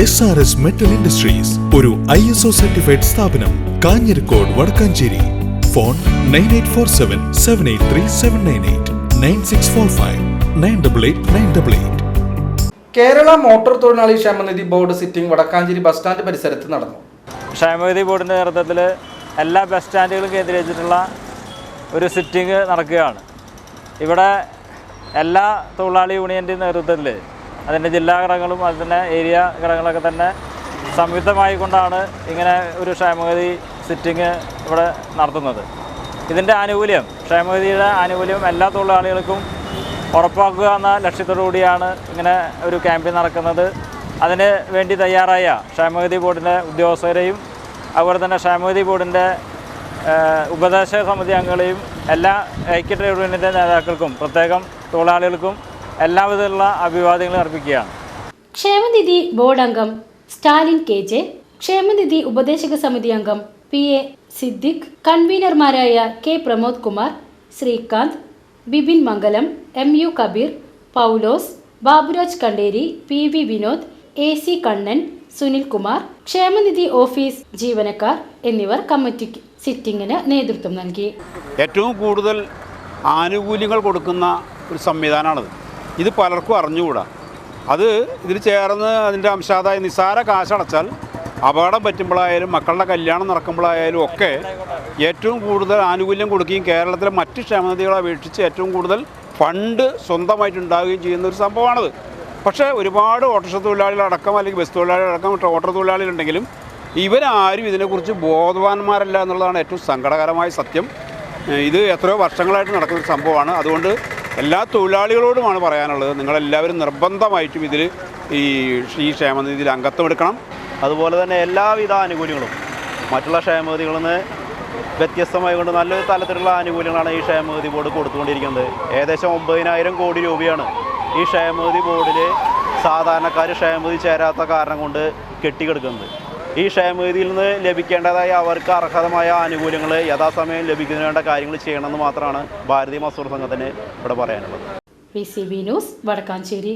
S R S metal industries ഒരു I S O certified സ്ഥാപനം Kanjirakode Vadakkanchery. Phone nine eight four seven seven eight three seven nine eight nine six four five nine double eight nine double eight Kerala motor തൊഴിലാളി ക്ഷേമനിധി board sitting Vadakkanchery bus stand പരിസരത്ത് നടന്നു. ക്ഷേമനിധി ബോർഡിന്റെ നേതൃത്വത്തിൽ എല്ലാ bus സ്റ്റാൻഡുകളും കേന്ദ്രീകരിച്ചിട്ടുള്ള ഒരു sitting നടക്കുകയാണ്. ഇവിടെ എല്ലാ തൊഴിലാളി യൂണിയന്റെ നേതൃത്വത്തിൽ അതിന്റെ ജില്ലാ ഘടകങ്ങളും അതിന്റെ ഏരിയ ഘടകങ്ങളൊക്കെ തന്നെ സംയുക്തമായി കൊണ്ടാണ് ഇങ്ങനെ ഒരു ക്ഷേമഗതി സിറ്റിംഗ് ഇവിടെ നടത്തുന്നത്. ഇതിന്റെ ആനുകൂല്യം ക്ഷേമഗതിയുടെ ആനുകൂല്യം എല്ലാ തൊഴിലാളികൾക്കും ഉറപ്പാക്കുക എന്ന ലക്ഷ്യത്തോടു കൂടിയാണ് ഇങ്ങനെ ഒരു ക്യാമ്പയിൻ നടക്കുന്നത്. അതിന് വേണ്ടി തയ്യാറായ ക്ഷേമഗതി ബോർഡിന്റെ ഉദ്യോഗസ്ഥരെയും അതുപോലെ തന്നെ ക്ഷേമഗതി ബോർഡിന്റെ ഉപദേശക സമിതി അംഗങ്ങളെയും എല്ലാ ഐക്യ ട്രേഡ് യൂണിയന്റെ നേതാക്കൾക്കും പ്രത്യേകം തൊഴിലാളികൾക്കും എല്ലാവിധത്തിലുള്ള അഭിവാദ്യങ്ങൾ അർപ്പിക്കുകയാണ്. ക്ഷേമനിധി ബോർഡ് അംഗം സ്റ്റാലിൻ കെ ജെ ക്ഷേമനിധി ഉപദേശക സമിതി അംഗം P A Siddique കൺവീനർമാരായ K Pramod Kumar Srikanth Bipin Mangalam M U Kabeer Paulose Baburaj Kanderi P V Vinod A C Kannan Sunil Kumar ക്ഷേമനിധി ഓഫീസ് ജീവനക്കാർ എന്നിവർ കമ്മിറ്റിക്ക് സിറ്റിംഗിന് നേതൃത്വം നൽകി. ഏറ്റവും കൂടുതൽ ആനുകൂല്യങ്ങൾ കൊടുക്കുന്ന ഒരു സംവിധാനമാണത്. ഇത് പലർക്കും അറിഞ്ഞുകൂടാ. അത് ഇതിൽ ചേർന്ന് അതിന്റെ അംശാദായ നിസ്സാര കാശടച്ചാൽ അപകടം പറ്റുമ്പോഴായാലും മക്കളുടെ കല്യാണം നടക്കുമ്പോഴായാലും ഒക്കെ ഏറ്റവും കൂടുതൽ ആനുകൂല്യം കൊടുക്കുകയും കേരളത്തിലെ മറ്റ് ക്ഷമതകളെ അപേക്ഷിച്ച് ഏറ്റവും കൂടുതൽ ഫണ്ട് സ്വന്തമായിട്ട് ഉണ്ടാവുകയും ചെയ്യുന്ന ഒരു സംഭവമാണത്. പക്ഷേ ഒരുപാട് ഓട്ടോറിക്ഷ തൊഴിലാളികളടക്കം അല്ലെങ്കിൽ ബസ് തൊഴിലാളികളടക്കം ഓട്ടോ തൊഴിലാളികളുണ്ടെങ്കിലും ഇവരാരും ഇതിനെക്കുറിച്ച് ബോധവാന്മാരല്ല എന്നുള്ളതാണ് ഏറ്റവും സങ്കടകരമായ സത്യം. ഇത് എത്രയോ വർഷങ്ങളായിട്ട് നടക്കുന്ന ഒരു സംഭവമാണ്. അതുകൊണ്ട് എല്ലാ തൊഴിലാളികളോടുമാണ് പറയാനുള്ളത്. നിങ്ങളെല്ലാവരും നിർബന്ധമായിട്ടും ഇതിൽ ഈ ഈ ക്ഷേമനിധിയിൽ അംഗത്വം എടുക്കണം. അതുപോലെ തന്നെ എല്ലാവിധ ആനുകൂല്യങ്ങളും. മറ്റുള്ള ക്ഷേമനിധികളിൽ നിന്ന് വ്യത്യസ്തമായി കൊണ്ട് നല്ലൊരു തലത്തിലുള്ള ആനുകൂല്യങ്ങളാണ് ഈ ക്ഷേമനിധി ബോർഡ് കൊടുത്തുകൊണ്ടിരിക്കുന്നത്. ഏകദേശം ഒമ്പതിനായിരം കോടി രൂപയാണ് ഈ ക്ഷേമനിധി ബോർഡിൽ സാധാരണക്കാർ ക്ഷേമനിധി ചേരാത്ത കാരണം കൊണ്ട് കെട്ടിക്കിടക്കുന്നത്. ഈ ക്ഷേമനിധിയിൽ നിന്ന് ലഭിക്കേണ്ടതായ അവർക്ക് അർഹതമായ ആനുകൂല്യങ്ങൾ യഥാസമയം ലഭിക്കുന്നതിന് വേണ്ട കാര്യങ്ങൾ ചെയ്യണമെന്ന് മാത്രമാണ് ഭാരതീയ മസൂർ സംഘത്തിന് ഇവിടെ പറയാനുള്ളത്. ന്യൂസ് വടക്കാഞ്ചേരി.